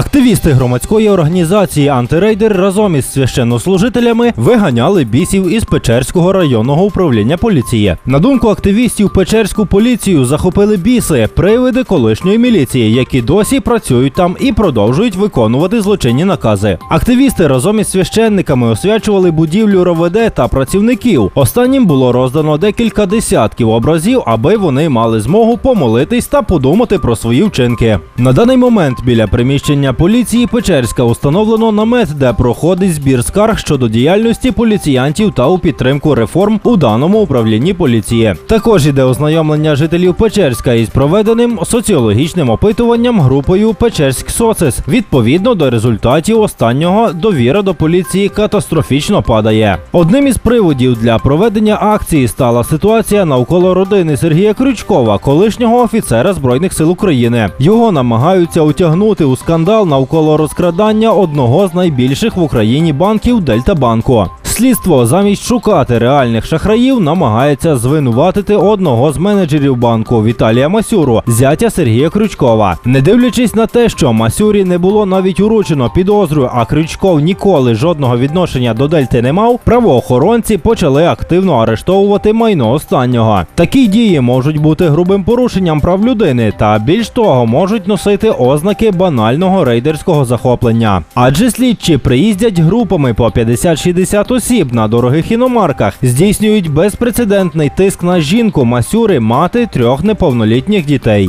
Активісти громадської організації Антирейдер разом із священнослужителями виганяли бісів із Печерського районного управління поліції. На думку активістів, Печерську поліцію захопили біси, привиди колишньої міліції, які досі працюють там і продовжують виконувати злочинні накази. Активісти разом із священниками освячували будівлю РОВД та працівників. Останнім було роздано декілька десятків образів, аби вони мали змогу помолитись та подумати про свої вчинки. На даний момент біля приміщення поліції Печерська установлено намет, де проходить збір скарг щодо діяльності поліціянтів та у підтримку реформ у даному управлінні поліції. Також іде ознайомлення жителів Печерська із проведеним соціологічним опитуванням групою Печерськ Социс. Відповідно до результатів останнього довіра до поліції катастрофічно падає. Одним із приводів для проведення акції стала ситуація навколо родини Сергія Крючкова, колишнього офіцера збройних сил України. Його намагаються утягнути у скандал навколо розкрадання одного з найбільших в Україні банків Дельтабанку. Слідство замість шукати реальних шахраїв намагається звинуватити одного з менеджерів банку Віталія Масюру, зятя Сергія Крючкова. Не дивлячись на те, що Масюрі не було навіть уручено підозру, а Крючков ніколи жодного відношення до Дельти не мав, правоохоронці почали активно арештовувати майно останнього. Такі дії можуть бути грубим порушенням прав людини та більш того можуть носити ознаки банального рейдерського захоплення. Адже слідчі приїздять групами по 50-60 осіб на дорогих іномарках, здійснюють безпрецедентний тиск на жінку Масюри, мати трьох неповнолітніх дітей.